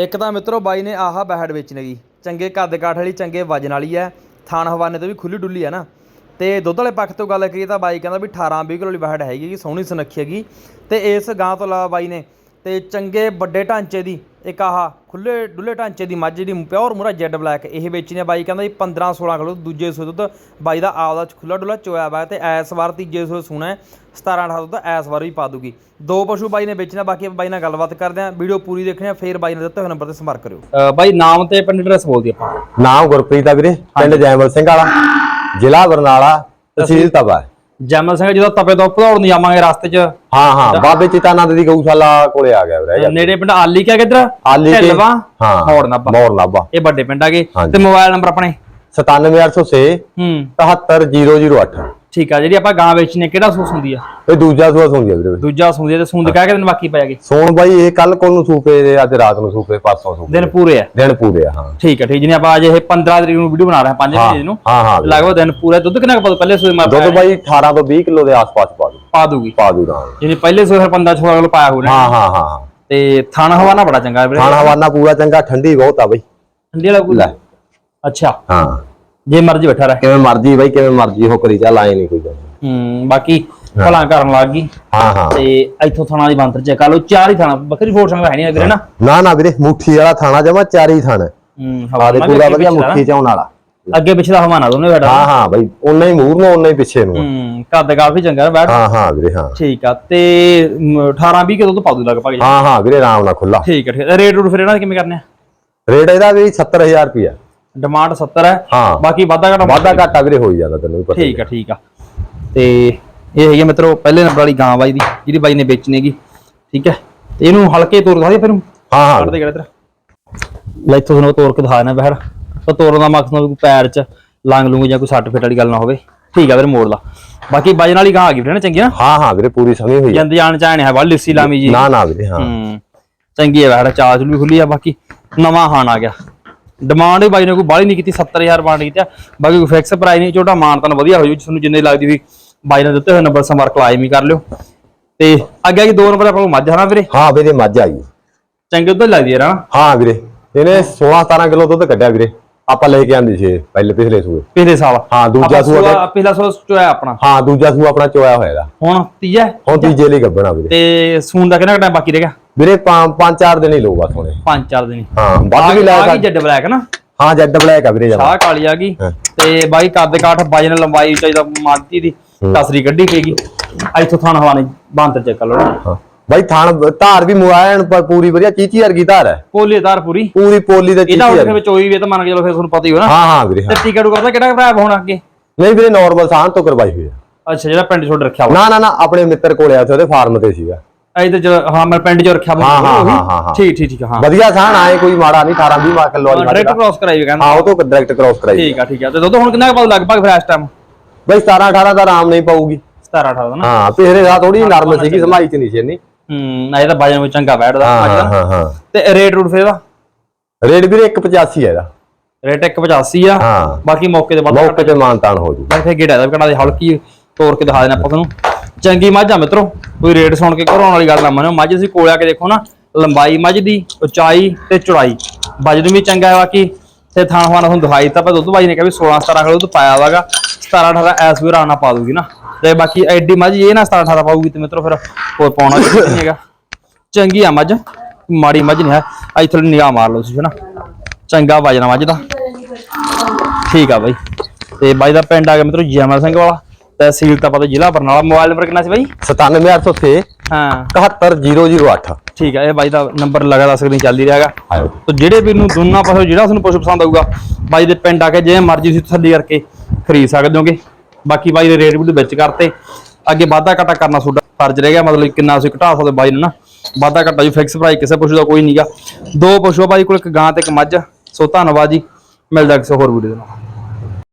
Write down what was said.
ਇੱਕ ਤਾਂ ਮਿੱਤਰੋ ਬਾਈ ਨੇ ਆਹਾ ਬੈਹੜ ਵੇਚਣੀ ਗੀ ਚੰਗੇ ਕੱਦ ਕਾਠ ਵਾਲੀ, ਚੰਗੇ ਵਜਨ ਵਾਲੀ ਹੈ। ਥਾਣ ਹਵਾਨੇ ਤੋਂ ਵੀ ਖੁੱਲੀ ਡੁੱਲੀ ਹੈ ਨਾ। ਤੇ ਦੁੱਧ ਵਾਲੇ ਪੱਖ ਤੋਂ ਗੱਲ ਕਰੀਏ ਤਾਂ ਬਾਈ ਕਹਿੰਦਾ ਵੀ 18 20 ਕਿਲੋ ਵਾਲੀ ਬੈਹੜ ਹੈਗੀ, ਸੋਹਣੀ ਸੁਨੱਖੀ ਹੈਗੀ। ਤੇ ਇਸ ਗਾਂ ਤੋਂ ਇਲਾਵਾ ਬਾਈ ਨੇ ਤੇ ਚੰਗੇ ਵੱਡੇ ਢਾਂਚੇ ਦੀ ਇੱਕ ਆਹ ਖੁੱਲੇ ਡੁੱਲੇ ਢਾਂਚੇ ਦੀ ਮੱਝ ਜਿਹੜੀ ਪਿਓਰ ਮੁਰਾ ਜੈਡ ਬਲੈਕ ਇਹ ਵੇਚਣੀ ਆ ਬਾਈ ਕਹਿੰਦਾ ਜੀ 15 16 ਕਿਲੋ ਦੂਜੇ ਸੂਏ ਦੁੱਧ ਬਾਈ ਦਾ ਆਪਦਾ ਖੁੱਲਾ ਡੁੱਲਾ ਚੋਇਆ ਵਾ ਤੇ ਐਸ ਵਾਰ ਤੀਜੇ ਸੂਏ ਸੂਣਾ ਹੈ, 17 18 ਦੁੱਧ ਐਸ ਵਾਰ ਵੀ ਪਾ ਦੂਗੀ। ਦੋ ਪਸ਼ੂ ਬਾਈ ਨੇ ਵੇਚਣਾ ਬਾਕੀ ਬਾਈ ਨਾਲ ਗੱਲਬਾਤ ਕਰਦੇ ਆਂ ਵੀਡੀਓ ਪੂਰੀ ਦੇਖਣੀ ਆ ਫੇਰ ਬਾਈ ਨੇ ਦਿੱਤੇ ਹੋਏ ਨੰਬਰ ਤੇ ਸੰਪਰਕ ਕਰਿਓ। ਬਾਈ ਨਾਮ ਤੇ ਪਿੰਡ ਐਡਰੈਸ ਬੋਲ ਦੀ ਆਪਾਂ? ਨਾਮ ਗੁਰਪ੍ਰੀਤ ਆ ਵੀਰੇ ਪਿੰਡ ਜੈਮਲ ਸਿੰਘ ਵਾਲਾ ਜ਼ਿਲ੍ਹਾ ਬਰਨਾਲਾ ਤਹਿਸੀਲ ਤਬਾ ਜੈਮਲ ਸਿੰਘ ਜਦੋਂ ਤਪੇ ਤੋਂ ਭਦੌੜ ਨੂੰ ਜਾਵਾਂਗੇ ਰਸਤੇ 'ਚ। ਹਾਂ ਹਾਂ ਬਾਬੇ ਚਿਤਾਨੰਦ ਦੀ ਗਊਸ਼ਾਲਾ ਕੋਲੇ ਆ ਗਿਆ ਵੀਰੇ ਨੇੜੇ ਪਿੰਡ ਆਲੀ ਕਿਆ ਕਿੱਧਰ? ਆਲੀ ਕੇ ਢਿੱਲਵਾਂ ਹਾਂ ਮੋੜ ਨਾਭਾ। ਮੋੜ ਨਾਭਾ। ਇਹ ਵੱਡੇ ਪਿੰਡ ਆਗੇ। ਤੇ ਮੋਬਾਈਲ ਨੰਬਰ ਆਪਣੇ? 97806 ਹੂੰ। 77008 ਠੀਕ ਆ ਜਿਹੜੀ ਆਪਾਂ ਗਾਂ ਵੇਚਣੀ ਆ, ਕਿਹੜਾ ਸੂਸ ਹੁੰਦੀ ਆ? ਇਹ ਦੂਜਾ ਸੂਆ ਸੁਣਦੀ ਆ ਵੀਰੇ ਦੂਜਾ ਸੁੰਦੀ ਆ ਤੇ ਸੁੰਦ ਕਹਿ ਕੇ ਦਿਨ ਬਾਕੀ ਪੈ ਗਏ ਸੋਣ ਬਾਈ ਇਹ ਕੱਲ ਕੋਲ ਨੂੰ ਸੂਪੇ ਦੇ ਅੱਜ ਰਾਤ ਨੂੰ ਸੂਪੇ ਪਰਸੋਂ ਸੂਪੇ। ਦਿਨ ਪੂਰੇ ਆ। ਦਿਨ ਪੂਰੇ ਆ ਹਾਂ। ਠੀਕ ਹੈ ਠੀਕ ਜਿਹਨੇ ਆਪਾਂ ਅੱਜ ਇਹ 15 ਤਰੀਕ ਨੂੰ ਵੀਡੀਓ ਬਣਾ ਰਹੇ ਹਾਂ 5 ਹਾਂ, ਵਜੇ ਨੂੰ। ਹਾਂ, ਹਾਂ। ਲਗਭਗ ਦਿਨ ਪੂਰੇ ਦੁੱਧ ਕਿੰਨਾ ਕੁ ਪਹਿਲੇ ਸੂਏ ਮੈਂ ਦੁੱਧ ਬਾਈ 18 ਤੋਂ 20 ਕਿਲੋ ਦੇ ਆਸ-ਪਾਸ ਪਾ ਦੂ ਪਾ ਦੂਗੀ ਪਾ ਦੂ ਪਹਿਲੇ ਸੂਏ ਫਿਰ 15 16 ਕਿਲੋ ਪਾਇਆ ਹੋਣਾ ਹਾਂ ਹਾਂ ਹਾਂ ਤੇ ਥਾਣਾ ਹਵਾਨਾ ਬੜਾ ਚੰਗਾ ਵੀਰੇ। ਖਾਣਾ ਹਵਾਨਾ ਪੂਰਾ ਚੰਗਾ ਠੰਡੀ ਬਹੁਤ ਆ ਬਾਈ। ਠੰਡੀ ਵਾਲਾ ਕੋਈ ਲੈ। ਅੱਛਾ। ਹਾਂ। ਜੇ ਮਰਜ਼ੀ ਬੈਠਾ ਰਹੇ। ਕਿਵੇਂ ਮਰਜ਼ੀ ਬਾਈ ਕਿਵੇਂ ਮਰਜ਼ੀ ਹੋ ਕਰੀ ਚੱਲ ਆਏ ਨਹੀਂ ਕੋਈ ਗੱਲ। ਹੂੰ ਬਾਕੀ ਭਲਾ ਕਰਨ ਲੱਗ ਗਈ। ਹਾਂ ਹਾਂ। ਤੇ ਇੱਥੋਂ ਥਾਣਾ ਦੀ ਬੰਤਰ ਚੈੱਕ ਕਰ ਲਓ ਚਾਰ ਹੀ ਥਾਣਾ ਬੱਕਰੀ ਫੋੜ ਸੰਗ ਹੈ ਨਹੀਂ ਵੀਰੇ ਨਾ। ਨਾ ਨਾ ਵੀਰੇ ਮੁੱਠੀ ਵਾਲਾ ਥਾਣਾ ਜਮਾ ਚਾਰੀ ਥਾਣਾ। ਹੂੰ ਆਦੇ ਹਵਾਨਾ ਵੀ ਪੂਰਾ ਵਧੀਆ ਮੁੱਠੀ ਵਾਲਾ। ਨਾ। ਅੱਗੇ ਪਿੱਛੇ ਦਾ ਹਵਾਨਾ ਦੋਨੇ ਬੈਠਾ। ਹਾਂ ਹਾਂ ਬਾਈ ਉਨਾ ਹੀ ਮੂਰ ਨੂੰ ਉਨਾ ਹੀ ਪਿੱਛੇ ਨੂੰ। ਆ। ਹੂੰ ਕੱਦ ਕਾਫੀ ਚੰਗਾ ਹੈ ਬੈਠ। ਹਾਂ ਹਾਂ ਵੀਰੇ ਹਾਂ। ਠੀਕ ਆ ਤੇ 18 20 ਕਿਲੋ ਤੋਂ ਪਾ ਦੂ ਲਗਭਗ ਹਾਂ ਹਾਂ ਵੀਰੇ ਆਰਾਮ ਨਾਲ ਖੁੱਲਾ ਠੀਕ ਹੈ ਠੀਕ ਹੈ ਰੇਟ ਰੂਟ ਫਿਰ ਇਹਨਾਂ ਦਾ ਕਿਵੇਂ ਕਰਨੇ ਆ? ਰੇਟ ਇਹਦਾ ਵੀ 70000 ਰੁਪਿਆ ਡਿਮਾਂਡ 70 ਹੈ। ਹਾਂ। ਬਾਕੀ ਵਾਧਾ ਘਟਾ ਵਾਧਾ ਘਾਟਾ ਵੀਰੇ ਹੋਈ ਜਾਂਦਾ ਤੈਨੂੰ ਪਤਾ ਠੀਕ ਆ ਠੀਕ ਆ। ਤੇ ਇਹ ਹੈਗੀ ਮਿੱਤਰੋ ਪਹਿਲੇ ਨੰਬਰ ਵਾਲੀ ਗਾਂ ਬਾਈ ਦੀ ਜਿਹੜੀ ਬਾਈ ਨੇ ਵੇਚਣੀ ਹੈਗੀ। ਠੀਕ ਹੈ। ਤੇ ਇਹਨੂੰ ਹਲਕੇ ਤੋਰ ਦਿਖਾ ਦੇ ਫਿਰ ਹਾਂ ਹਾਂ। ਕੱਢ ਦੇ ਕਿਹੜਾ ਤੇਰਾ। ਲੈ ਇੱਥੋਂ ਤੁਹਾਨੂੰ ਤੋਰ ਕੇ ਦਿਖਾ ਦੇਣਾ ਬਹਿਰ। ਤਾਂ ਤੋਰਨ ਦਾ ਮਕਸਦ ਪੈਰ 'ਚ ਲੰਗ ਲੂੰਗ ਜਾਂ ਕੋਈ ਸੱਟ ਫੇਟ ਵਾਲੀ ਗੱਲ ਨਾ ਹੋਵੇ। ਠੀਕ ਆ ਵੀਰੇ ਮੋੜ ਲਾ। ਬਾਕੀ ਵਜਨ ਵਾਲੀ ਗਾਂ ਆ ਗਈ ਵੀਰੇ ਨਾ ਚੰਗੀ ਨਾ? ਹਾਂ ਹਾਂ ਵੀਰੇ ਪੂਰੀ ਸਮੀ ਹੋਈ। ਜੰਦ ਜਾਣ ਚਾਹਣ ਹੈ ਵੱਲ ਲਿੱਸੀ ਲਾਮੀ ਜੀ। ਨਾ ਨਾ ਵੀਰੇ ਹਾਂ। ਚੰਗੀ ਹੈ ਬਹਿਰ ਚਾਲ ਵੀ ਖੁੱਲੀ ਆ ਬਾਕੀ ਨਵਾਂ ਹਾਨ ਆ ਗਿਆ। ਡਿਮਾਂਡ ਵੀ ਬਾਈ ਨੇ ਕੋਈ ਬਾਹਲੀ ਨਹੀਂ ਕੀਤੀ 70000 ਬਾਂਡ ਕੀਤੀ। ਆ ਬਾਕੀ ਕੋਈ ਫਿਕਸ ਪ੍ਰਾਈਸ ਨਹੀਂ ਛੋਟਾ ਮਾਨ ਤਾਂ ਵਧੀਆ ਹੋ ਜੂ ਤੁਹਾਨੂੰ ਜਿੰਨੇ ਲੱਗਦੀ ਹੋਈ ਬਾਈ ਨੇ ਦਿੱਤੇ ਹੋਏ ਨੰਬਰ ਸੰਪਰਕ ਲਾਜ਼ਮੀ ਕਰ ਲਿਓ। ਤੇ ਅੱਗੇ ਕੀ ਦੋ ਨੰਬਰ ਆਪਾਂ ਨੂੰ ਮੱਝ ਹਨਾ ਵੀਰੇ? ਹਾਂ ਵੀਰੇ ਮੱਝ ਆ ਗਈ ਚੰਗੇ ਉਧਰ ਲੱਗਦੀ ਹੈ ਨਾ? ਹਾਂ ਵੀਰੇ ਇਹਨੇ 16 17 ਕਿਲੋ ਦੁੱਧ ਕੱਢਿਆ ਵੀਰੇ। ਆਪਾਂ ਲੈ ਕੇ ਆਂਦੀ ਸੀ ਪਹਿਲੇ ਪਿਛਲੇ ਸੂਏ। ਪਿਛਲੇ ਸਾਲ। ਹਾਂ, ਦੂਜਾ ਆਪਾਂ ਸੂਆ ਸੂਆ ਪਿਛਲਾ ਸੂਆ ਚੋਇਆ ਆਪਣਾ। ਹਾਂ ਦੂਜਾ ਸੂਆ ਆਪਣਾ ਚੋਇਆ ਹੋਇਆ ਹੁਣ ਤੀਜਾ ਹੈ। ਹੁਣ ਤੀਜੇ ਲਈ ਗੱਬਣਾ ਵੀਰੇ। ਤੇ ਸੂਨ ਦਾ ਕਿੰਨਾ ਟਾਈਮ ਬਾਕੀ ਰਹਿ ਗਿਆ? ਵੀਰੇ ਪੰਜ ਪੰਜ ਚਾਰ ਦਿਨ ਹੀ ਲੋ ਬਸ ਹੁਣੇ ਪੰਜ ਚਾਰ ਦਿਨ ਹੀ। ਹਾਂ ਵੱਧ ਵੀ ਲੈ ਆ ਗਈ ਸਕਦੇ ਜੱਡ ਬਲੈਕ ਨਾ? ਹਾਂ ਜੈਡ ਬਲੈਕ ਆ ਵੀਰੇ ਜਮਾ। ਸਾਹ ਕਾਲੀ ਆ ਗਈ। ਹਾਂ। ਤੇ ਬਾਈ ਕੱਦ ਕਾਠ ਵਜਨ ਲੰਬਾਈ ਚਾਹੀਦਾ ਮਾਰਤੀ ਦੀ। ਤਸਰੀ ਕੱਢੀ ਪਏਗੀ ਇੱਥੋਂ ਥਾਣ ਹਵਾਨੇ ਬਾਂਦਰ ਚੈੱਕ ਨਾ। ਹਾਂ। ਬਾਈ ਥਾਣ ਧਾਰ ਵੀ ਮੁਆਇਣ ਪਰ ਪੂਰੀ ਵਧੀਆ ਚੀਚੀ ਵਰਗੀ ਧਾਰ ਹੈ ਪੋਲੇਦਾਰ ਪੂਰੀ। ਪੂਰੀ ਪੋਲੀ ਤੇ ਚੀਚੀ ਇਹਦਾ ਉਹਦੇ ਵਿੱਚ ਹੋਈ ਵੀ ਤਾਂ ਮੰਨ ਕੇ ਚਲੋ ਫਿਰ ਤੁਹਾਨੂੰ ਪਤਾ ਹੀ ਹੋ ਨਾ ਹਾਂ ਹਾਂ ਵੀਰੇ ਤੇ ਟਿਕਟ ਕਰਦਾ ਕਿਹੜਾ ਭਰਾ ਹੋਣਾ ਅੱਗੇ? ਨਹੀਂ ਵੀਰੇ ਨਾਰਮਲ ਸਾਹ ਤੋਂ ਕਰਵਾਈ ਹੋਈ ਆ। ਅੱਛਾ ਜਿਹੜਾ ਪਿੰਡ ਛੋੜ ਰੱਖਿਆ ਨਾ ਨਾ ਨਾ ਆਪਣੇ ਮਿੱਤਰ ਕੋਲੇ ਆ ਤੇ ਉਹਦੇ ਫਾਰਮ ਤੇ ਸੀਗਾ। ਇਹ ਤੇ ਹਾਂ ਮੈਂ ਪਿੰਡ 'ਚ ਰੱਖਿਆ ਹਾਂ, ਹਾਂ? ਹਾਂ। ਠੀਕ ਠੀਕ ਠੀਕ ਹਾਂ। ਵਧੀਆ ਸਾਹ ਆਏ ਕੋਈ ਮਾੜਾ ਨਹੀਂ 18 20 ਕਿਲੋ ਵਾਲੀ ਡਾਇਰੈਕਟ ਦਾ। ਕ੍ਰਾਸ ਕਰਾਈ ਕਹਿੰਦਾ। ਹਾਂ ਉਹ ਤੋਂ ਡਾਇਰੈਕਟ ਕ੍ਰਾਸ ਕਰਾਈ ਠੀਕ ਆ ਠੀਕ ਆ। ਤੇ ਦੁੱਧ ਹੁਣ ਕਿੰਨਾ ਕੁ ਪਾਉ ਲਗਭਗ ਫਿਰ ਇਸ ਟਾਈਮ ਬਾਈ 17 18 ਦਾ ਆਰਾਮ ਨਹੀਂ ਪਾਊਗੀ। 17 18 ਦਾ ਨਾ। ਹਾਂ ਪਿਛਲੇ ਰਾਤ ਥੋੜੀ ਨਰਮ ਸੀਗੀ ਸਮਾਈ ਚ ਨਹੀਂ ਸੀ ਇੰਨੀ। ਹੂੰ ਇਹਦਾ ਵਜਨ ਵੀ ਚੰਗਾ ਬੈਠਦਾ ਹਾਂ ਹਾਂ ਦਾ ਹਾਂ। ਤੇ ਰੇਟ ਰੂਟ ਫਿਰ ਇਹਦਾ? ਰੇਟ ਵੀਰੇ 185 ਹੈ ਇਹਦਾ। ਰੇਟ 185 ਆ। ਹਾਂ। ਬਾਕੀ ਮੌਕੇ ਤੇ ਵੱਧ ਮੌਕੇ ਤੇ ਮਾਨਤਾਨ ਹੋ ਜੂ। ਫਿਰ ਗੇੜਾ ਦਾ ਕੜਾ ਦੇ ਹਲਕੀ ਤੋੜ ਕੇ ਦਿਖਾ ਦੇਣਾ ਆਪਾਂ ਤੁਹਾਨੂੰ। ਚੰਗੀ ਮੱਝ ਆ ਮਿੱਤਰੋ ਕੋਈ ਰੇਟ ਸੁਣ ਕੇ ਘਰੋਂ ਵਾਲੀ ਗੱਲ ਨਾ ਮੰਨੋ ਮੱਝ ਤੁਸੀਂ ਕੋਲ ਆ ਕੇ ਦੇਖੋ ਨਾ ਲੰਬਾਈ ਮੱਝ ਦੀ ਉਚਾਈ ਤੇ ਚੌੜਾਈ। ਵਜਨ ਵੀ ਚੰਗਾ ਹੈ ਬਾਕੀ ਤੇ ਥਾਂ ਥਾਂ ਤੁਹਾਨੂੰ ਦਿਖਾਈ ਤਾਂ ਪਰ ਦੁੱਧ ਬਾਈ ਨੇ ਕਿਹਾ ਵੀ 16 17 ਕਿਲੋ ਦੁੱਧ ਪਾਇਆ ਵਾਗਾ 17 18 ਐਸ ਵੀ ਆਰਾਮ ਨਾਲ ਪਾ ਦੂਗੀ ਨਾ। ਤੇ ਬਾਕੀ ਐਡੀ ਮੱਝ ਇਹ ਨਾ 17 18 ਪਾਊਗੀ ਤੇ ਮਿੱਤਰੋ ਫਿਰ ਕੋਈ ਪਾਉਣਾ ਨਹੀਂ ਹੈਗਾ। ਚੰਗੀ ਆ ਮੱਝ ਮਾੜੀ ਮੱਝ ਨਹੀਂ ਹੈ। ਇੱਥੇ ਨਿਗਾਹ ਮਾਰ ਲਓ ਤੁਸੀਂ ਹਨਾ। ਚੰਗਾ ਵਜਨ ਆ ਮੱਝ ਦਾ। ਠੀਕ ਆ ਬਾਈ। ਤੇ ਬਾਈ ਦਾ ਪਿੰਡ ਆ ਗਿਆ ਮਿੱਤਰੋ ਜਮਲ ਸਿੰਘ ਵਾਲਾ। ਤਹਿਸੀਲ ਤਾਂ ਪਤਾ ਜ਼ਿਲ੍ਹਾ ਬਰਨਾਲਾ। ਮੋਬਾਈਲ ਨੰਬਰ ਕਿੰਨਾ ਸੀ ਬਾਈ? 97806 ਹਾਂ। 71008 ਠੀਕ ਆ ਇਹ ਬਾਈ ਦਾ ਨੰਬਰ ਲਗਾਤਾਰ ਸਕਰੀਨ ਚੱਲਦੀ ਰਿਹਾਗਾ ਤੋ ਜਿਹੜੇ ਵੀ ਨੂੰ ਦੋਨਾਂ ਪਾਸੇ ਜਿਹੜਾ ਤੁਹਾਨੂੰ ਪਸ਼ੂ ਪਸੰਦ ਆਊਗਾ ਬਾਈ ਦੇ ਪਿੰਡ ਆ ਕੇ ਜੇ ਮਰਜ਼ੀ ਤੁਸੀਂ ਥੱਲੇ ਕਰਕੇ ਖਰੀਦ ਸਕਦੇ ਹੋਗੇ। ਬਾਕੀ ਬਾਈ ਦੇ ਰੇਟ ਵੀ ਵਿੱਚ ਕਰਤੇ। ਅੱਗੇ ਵਾਧਾ ਘਾਟਾ ਕਰਨਾ ਤੁਹਾਡਾ ਫਰਜ਼ ਰਹਿ ਗਿਆ, ਮਤਲਬ ਕਿੰਨਾ ਤੁਸੀਂ ਘਟਾ ਸਕਦੇ ਹੋ ਬਾਈ ਨੂੰ ਨਾ। ਵਾਧਾ ਘਾਟਾ ਜੀ ਫਿਕਸ ਪ੍ਰਾਈਸ ਕਿਸੇ ਪਸ਼ੂ ਦਾ ਕੋਈ ਨਹੀਂਗਾ ਦੋ ਪਸ਼ੂ ਆ ਬਾਈ ਕੋਲ ਇੱਕ ਗਾਂ ਤੇ ਇੱਕ ਮੱਝ। ਸੋ ਧੰਨਵਾਦ ਜੀ। ਮਿਲਦਾ ਕਿਸੇ ਹੋਰ ਵੀਡੀਓ ਦੇ ਨਾਲ।